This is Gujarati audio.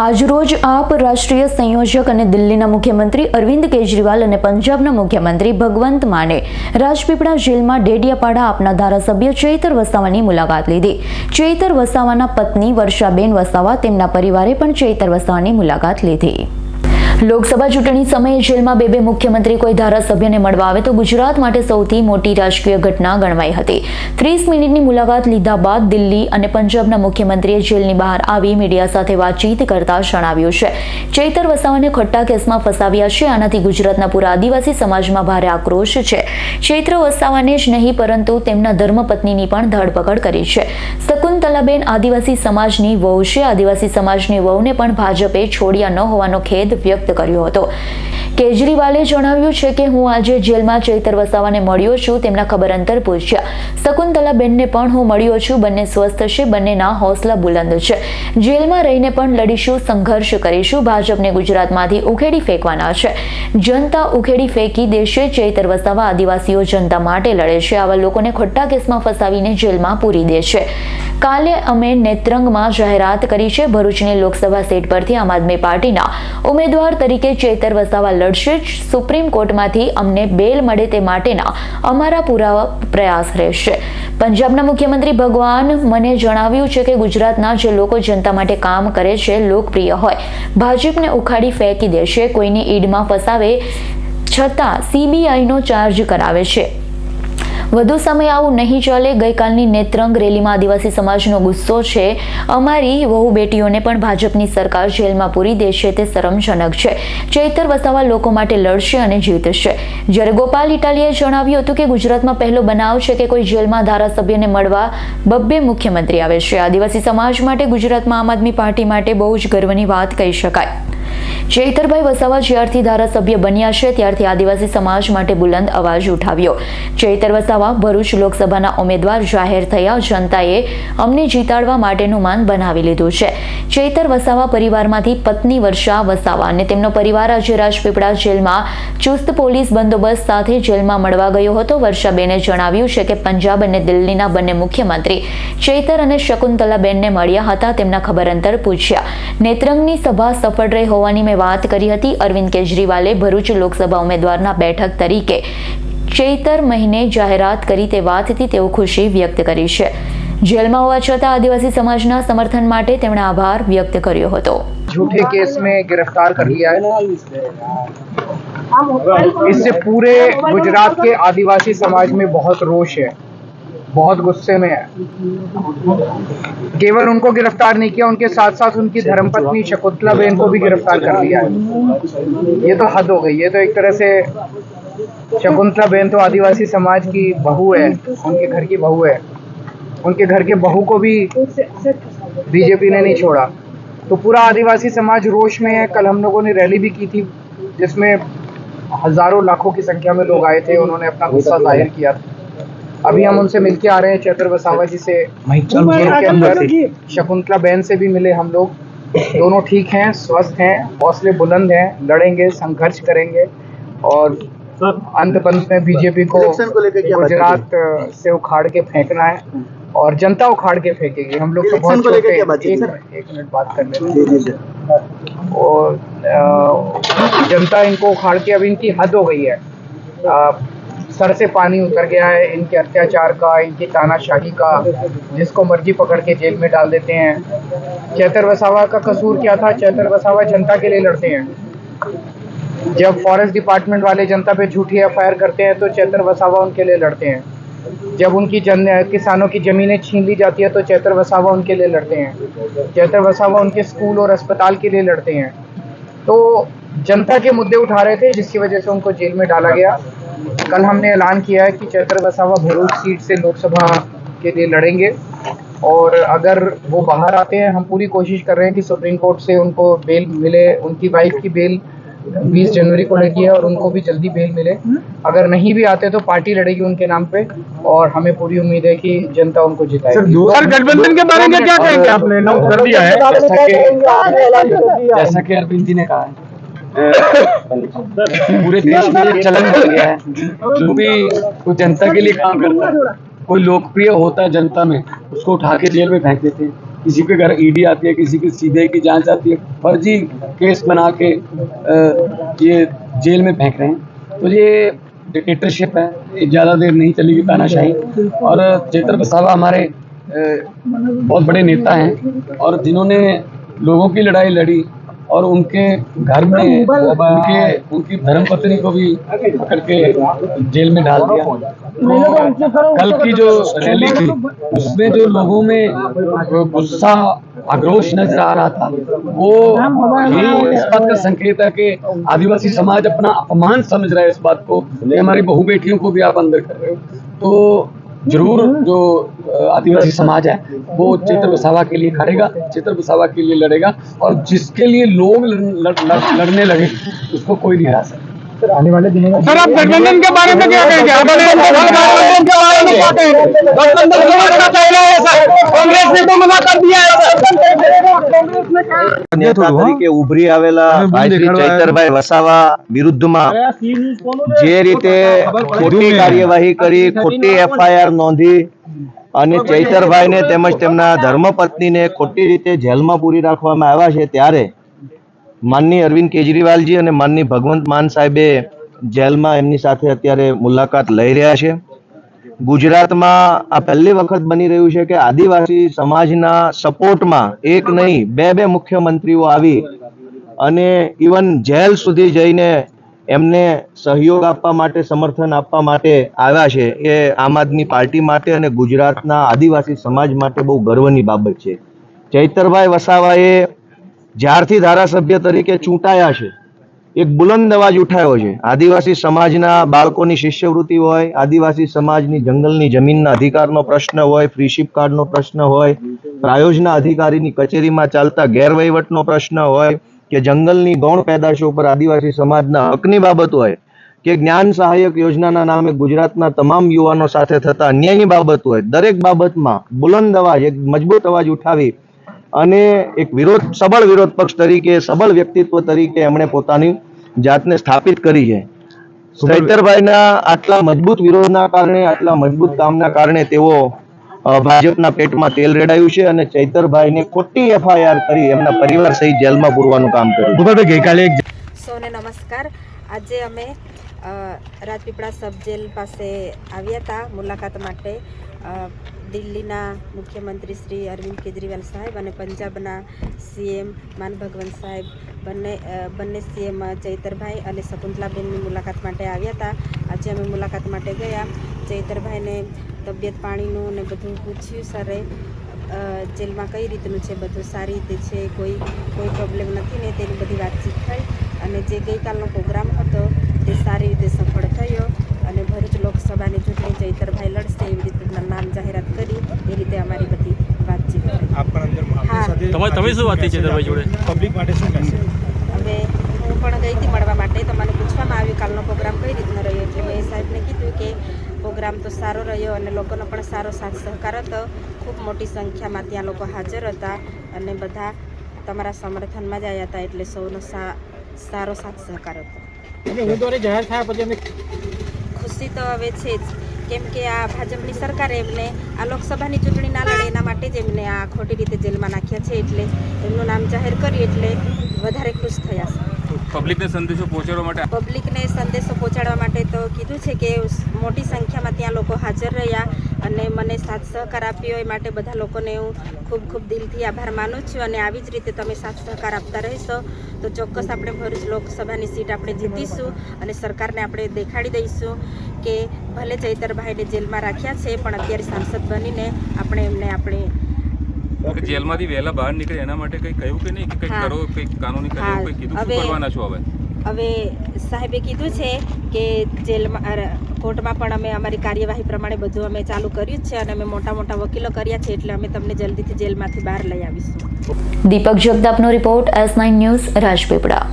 આજરોજ આપ રાષ્ટ્રીય સંયોજક અને દિલ્હીના મુખ્યમંત્રી અરવિંદ કેજરીવાલ અને પંજાબના મુખ્યમંત્રી ભગવંત માને રાજપીપળા જેલમાં ડેડિયાપાડા આપના ધારાસભ્ય ચૈતર વસાવાની મુલાકાત લીધી. ચૈતર વસાવાના પત્ની વર્ષાબેન વસાવા તેમના પરિવારે પણ ચૈતર વસાવાની મુલાકાત લીધી. લોકસભા ચૂંટણી સમયે જેલમાં બે બે મુખ્યમંત્રી કોઈ ધારાસભ્યને મળવા આવે તો ગુજરાત માટે સૌથી મોટી રાજકીય ઘટના ગણવાઈ હતી. ત્રીસ મિનિટની મુલાકાત લીધા બાદ દિલ્હી અને પંજાબના મુખ્યમંત્રીએ જેલની બહાર આવી મીડિયા સાથે વાતચીત કરતા જણાવ્યું છે. ચૈતર વસાવાને ખોટા કેસમાં ફસાવ્યા છે. આનાથી ગુજરાતના પૂરા આદિવાસી સમાજમાં ભારે આક્રોશ છે. ચૈત્ર વસાવાને જ નહીં, પરંતુ તેમના ધર્મપત્નીની પણ ધરપકડ કરી છે. શકુંતલાબેન આદિવાસી સમાજની વહુ છે. આદિવાસી સમાજની વહુને પણ ભાજપે છોડ્યા ન હોવાનો ખેદ વ્યક્ત કર્યો હતો. કેજરીવાલે જણાવ્યું છે કે, હું આજે જેલમાં ચૈતર વસાવાને મળ્યો છું. તેમના ખબર અંતર પૂછ્યા. શકુંતલાબેનને પણ હું મળ્યો છું. બંને સ્વસ્થ છે. બંનેના હોસલા બુલંદ છે. જેલમાં રહીને પણ લડીશું, સંઘર્ષ કરીશું. ભાજપને ગુજરાતમાંથી ઉખેડી ફેંકવાના છે. જનતા ઉખેડી ફેંકી દેશે. ચૈતર વસાવા આદિવાસીઓ જનતા માટે લડે છે. આવા લોકોને ખોટા કેસમાં ફસાવીને જેલમાં પૂરી દે છે કાલે અમે નેત્રંગમાં જાહેરાત કરી છે. ભરૂચની લોકસભા સીટ પરથી આમ આદમી પાર્ટીના ઉમેદવાર તરીકે ચેતર વસાવા લડશે સુપ્રીમ કોર્ટમાંથી અમને બેલ મળે તે માટેના અમારા પૂરા પ્રયાસ રહેશે. પંજાબના મુખ્યમંત્રી ભગવાન મને જણાવ્યું છે કે ગુજરાતના જે લોકો જનતા માટે કામ કરે છે, લોકપ્રિય હોય, ભાજપને ઉખાડી ફેંકી દેશે. કોઈની ઈડમાં ફસાવે છતાં સીબીઆઈનો ચાર્જ કરાવે છે. વધુ સમય આવું નહીં ચાલે. ગઈકાલની નેત્રંગ રેલીમાં આદિવાસી સમાજનો ગુસ્સો છે. અમારી વહુ બેટીઓને પણ ભાજપની સરકાર જેલમાં પૂરી દેશે તે શરમજનક છે. ચૈતર વસાવા લોકો માટે લડશે અને જીતશે. જ્યારે ગોપાલ ઇટાલીએ જણાવ્યું હતું કે ગુજરાતમાં પહેલો બનાવ છે કે કોઈ જેલમાં ધારાસભ્યને મળવા બબ્બે મુખ્યમંત્રી આવે છે. આદિવાસી સમાજ માટે ગુજરાતમાં આમ આદમી પાર્ટી માટે બહુ જ ગર્વની વાત કહી શકાય. ચૈતરભાઈ વસાવા જ્યારથી ધારાસભ્ય બન્યા છે, ત્યારથી આદિવાસી સમાજ માટે બુલંદ અવાજ ઉઠાવ્યો. ચૈતર વસાવા ભરૂચ લોકસભાના ઉમેદવાર જાહેર થયા. જનતાએ અમને જીતાડવા માટેનું માન બનાવી લીધું છે. ચૈતર વસાવા પરિવારમાંથી પત્ની વર્ષા વસાવા અને તેમનો પરિવાર આજે રાજપીપળા જેલમાં ચુસ્ત પોલીસ બંદોબસ્ત સાથે જેલમાં મળવા ગયો હતો. વર્ષાબેને જણાવ્યું છે કે પંજાબ અને દિલ્હીના બંને મુખ્યમંત્રી ચૈતર અને શકુંતલાબેનને મળ્યા હતા. તેમના ખબર અંતર પૂછ્યા. નેત્રંગની સભા સફળ રહી હોવાની મેં વાત કરી હતી અરવિંદ કેજરીવાલે ભરૂચ લોકસભા ઉમેદવારના બેઠક તરીકે ચૈતર મહિને જાહેરાત કરી તે વાતથી તેઓ ખુશી વ્યક્ત કરી છે જેલમાં હોવા છતાં આદિવાસી સમાજના સમર્થન માટે તેમણે આભાર વ્યક્ત કર્યો હતો झूठे केस में गिरफ्तार कर लिया है इससे पूरे गुजरात के आदिवासी समाज में बहुत रोष है बहुत गुस्से में है। केवल उनको गिरफ़्तार नहीं किया, उनके साथ साथ उनकी धर्मपत्नी शकुंतला बेन को भी गिरफ़्तार कर लिया है। ये तो हद हो गई है तो एक तरह से शकुंतला बेन तो आदिवासी समाज की बहू है, उनके घर की बहू है। उनके घर के बहू को भी बीजेपी ने नहीं छोड़ा। तो पूरा आदिवासी समाज रोष में है। कल हम लोगों ने रैली भी की थी, जिसमें हज़ारों, लाखों की संख्या में लोग आए थे, उन्होंने अपना गुस्सा ज़ाहिर किया था। अभी हम उनसे मिलके आ रहे हैं चैत्र वसावा जी से। अंदर शकुंतला बहन से भी मिले हम लोग। दोनों ठीक हैं स्वस्थ हैं हौसले बुलंद हैं लड़ेंगे संघर्ष करेंगे और अंत पंत में बीजेपी को गुजरात से उखाड़ के फेंकना है और जनता उखाड़ के फेंकेगी। हम लोग तो बहुत छोटे एक मिनट एक मिनट बात कर लेते और जनता इनको उखाड़ के अब इनकी हद हो गई है। सर से पानी उतर गया है, इनके अत्याचार का, इनकी तानाशाही का, जिसको मर्ज़ी पकड़ के जेल में डाल देते हैं। चैतर वसावा का कसूर क्या था? चैतर वसावा जनता के लिए लड़ते हैं। जब फॉरेस्ट डिपार्टमेंट वाले जनता पे झूठी एफआईआर करते हैं तो चैतर वसावा उनके लिए लड़ते हैं। जब उनकी जन, किसानों की ज़मीनें छीन ली जाती है तो चैतर वसावा उनके लिए लड़ते हैं। चैतर वसावा उनके स्कूल और अस्पताल के लिए लड़ते हैं। तो जनता के मुद्दे उठा रहे थे, जिसकी वजह से उनको जेल में डाला गया। कल हमने ऐलान किया है कि चैत्र बसावा भरूच सीट से लोकसभा के लिए लड़ेंगे। और अगर वो बाहर आते हैं हम पूरी कोशिश कर रहे हैं कि सुप्रीम कोर्ट से उनको बेल मिले उनकी वाइफ की बेल 20 जनवरी को लगी है और उनको भी जल्दी बेल मिले। अगर नहीं भी आते तो पार्टी लड़ेगी उनके नाम पे और हमें पूरी उम्मीद है कि जनता उनको जिताएगी। सर गठबंधन के बारे में क्या कहेंगे आपने कर दिया है। जैसा कि जैसा कि अरविंद जी ने कहा है। पूरे देश में चलन बन गया है। जो भी कोई जनता के लिए काम करता है। कोई लोकप्रिय होता है जनता में उसको उठा के जेल में फेंक देते हैं। किसी के घर ईडी आती है किसी की सीबीआई की जाँच आती है। फर्जी केस बना के ये जेल में फेंक रहे हैं। तो ये डिक्टेटरशिप है ये ज़्यादा देर नहीं चलेगी तानाशाही। और चेतर बसावा हमारे बहुत बड़े नेता हैं। और जिन्होंने लोगों की लड़ाई लड़ी और उनके घर में उनके उनकी धर्मपत्नी को भी पकड़ के जेल में डाल दिया। तो कल की जो रैली थी उसमें जो लोगों में गुस्सा आक्रोश नज़र आ रहा था वो ये इस बात का संकेत है कि आदिवासी समाज अपना अपमान समझ रहा है इस बात को हमारी बहु बेटियों को भी आप अंदर कर रहे हो। तो ज़रूर जो आदिवासी समाज है वो चित्र बसावा के लिए खड़ेगा चित्र बसावा के लिए लड़ेगा और जिसके लिए लोग लड़, लड़, लड़, लड़ने लगे उसको कोई नहीं हरा सकता। सर आप गठबंधन के बारे में क्या कहेंगे? गठबंधन के बारे में क्या कहेंगे? गठबंधन कांग्रेस ने तो मना कर दिया है તરીકે ઉભરી આવેલા ચૈતરભાઈ વસાવા વિરુદ્ધમાં જે રીતે ખોટી કાર્યવાહી કરી ખોટી એફઆઈઆર નોંધી અને ચૈતરભાઈને તેમજ તેમના ધર્મપત્નીને ખોટી રીતે જેલમાં પૂરી રાખવામાં આવ્યા છે ત્યારે માનની અરવિંદ કેજરીવાલજી અને માનની ભગવંત માન સાહેબે જેલમાં એમની સાથે અત્યારે મુલાકાત લઈ રહ્યા છે. ગુજરાતમાં આ પહેલી વખત બની રહ્યું છે કે આદિવાસી સમાજના સપોર્ટમાં એક નહીં, બે બે મુખ્યમંત્રીઓ આવી અને ઇવન જેલ સુધી જઈને એમને સહયોગ આપવા માટે, સમર્થન આપવા માટે આવ્યા છે. એ આમ આદમી પાર્ટી માટે અને ગુજરાતના આદિવાસી સમાજ માટે બહુ ગર્વની બાબત છે. ચૈતરભાઈ વસાવાએ જ્યારથી ધારાસભ્ય તરીકે ચૂંટાયા છે એક બુલંદ અવાજ ઉઠાયો છે. આદિવાસી સમાજના બાળકોની શિષ્યવૃત્તિ હોય, આદિવાસી સમાજની જંગલની જમીનના અધિકારનો પ્રશ્ન હોય, ફ્રીશીપ કાર્ડનો પ્રશ્ન હોય, પ્રાયોજના અધિકારીની કચેરીમાં ચાલતા ગેરવહીવટનો પ્રશ્ન હોય, કે જંગલની ગૌણ પેદાશો પર આદિવાસી સમાજના હકની બાબત હોય, કે જ્ઞાન સહાયક યોજનાના નામે ગુજરાતના તમામ યુવાનો સાથે થતા અન્યાયની બાબત હોય, દરેક બાબતમાં બુલંદ અવાજ, એક મજબૂત અવાજ ઉઠાવી અને એક વિરોધ સબળ વિરોધ પક્ષ તરીકે સબળ વ્યક્તિત્વ તરીકે એમણે પોતાની જાતને સ્થાપિત કરી છે. ચૈતરભાઈના આટલા મજબૂત વિરોધના કારણે આટલા મજબૂત કામના કારણે તેઓ ભાજપના પેટમાં તેલ રેડાયું છે અને ચૈતરભાઈને ખોટી એફઆઈઆર કરી એમના પરિવાર સહિત જેલમાં પૂરવાનું કામ કર્યું ગઈકાલે સૌને નમસ્કાર. આજે અમે રાજપીપળા સબ જેલ પાસે આવ્યા હતા મુલાકાત માટે. દિલ્હીના મુખ્યમંત્રી શ્રી અરવિંદ કેજરીવાલ સાહેબ અને પંજાબના સીએમ માન ભગવંત સાહેબ બંને બંને સીએમ ચૈતરભાઈ અને શકુંતલાબેનની મુલાકાત માટે આવ્યા હતા. આજે અમે મુલાકાત માટે ગયા. ચૈતરભાઈને તબિયત પાણીનું ને બધું પૂછ્યું, સરે જેલમાં કઈ રીતનું છે બધું? સારી રીતે છે? કોઈ કોઈ પ્રોબ્લેમ નથી ને? તેની બધી વાતચીત થઈ અને જે ગઈકાલનો પ્રોગ્રામ હતો તે સારી રીતે સફળ થયો. અને ભરૂચ લોકસભાની ચૂંટણી ચૈતરભાઈ લડશે એવી રીતે નામ જાહેરાત કરી એ રીતે અમારી બધી વાતચીત તમારે તમે શું વાત ચૈતરભાઈ જોડે? પબ્લિક માટે શું કહેશે? હવે હું પણ ગઈ હતી મળવા માટે તો મને પૂછવામાં આવ્યું કાલનો પ્રોગ્રામ કઈ રીતનો રહ્યો? એટલે મેં સાહેબને કીધું કે પ્રોગ્રામ તો સારો રહ્યો અને લોકોનો પણ સારો સાથ સહકાર હતો. ખૂબ મોટી સંખ્યામાં ત્યાં લોકો હાજર હતા અને બધા તમારા સમર્થનમાં જ આવ્યા હતા એટલે સૌનો સા સારો સાથ સહકાર હતો. એટલે હું દ્વારા જાહેર થયા પછી અમે ખુશી તો હવે છે જ. કેમ કે આ ભાજપની સરકારે એમને આ લોકસભાની ચૂંટણી ના લડે એના માટે જ એમને આ ખોટી રીતે જેલમાં નાખ્યા છે એટલે એમનું નામ જાહેર કર્યું એટલે વધારે ખુશ થયા છે. પબ્લિકને સંદેશો પહોંચાડવા માટે પબ્લિકને સંદેશો પહોંચાડવા માટે તો કીધું છે કે મોટી સંખ્યામાં ત્યાં લોકો હાજર રહ્યા. અને મને સાથ સહકાર આપ્યો એ માટે બધા લોકોને હું ખૂબ ખૂબ દિલથી આભાર માનું છું અને આવી જ રીતે તમે સાથ સહકાર આપતા રહેશો. તો ચોક્કસ આપણે ભરૂચ લોકસભાની સીટ આપણે જીતીશું અને સરકારને આપણે દેખાડી દઈશું કે ભલે ચૈતરભાઈને જેલમાં રાખ્યા છે પણ અત્યારે સાંસદ બનીને આપણે એમને આપણે જેલમાંથી વહેલા બહાર નીકળે એના માટે કંઈ કહ્યું કે નહીં? કે કંઈક. કરો કંઈક કાનૂની કરો કંઈક કીધું? શું કરવાના છો હવે? હવે સાહેબે કીધું છે કે જેલમાં કોર્ટમાં પણ અમે અમારી કાર્યવાહી પ્રમાણે બધું અમે ચાલુ કર્યું છે અને અમે મોટા મોટા વકીલો કર્યા છે એટલે અમે તમને જલ્દીથી જેલમાંથી બહાર લઈ આવીશું. Deepak જગદાપનો report S nine news Rajpipla.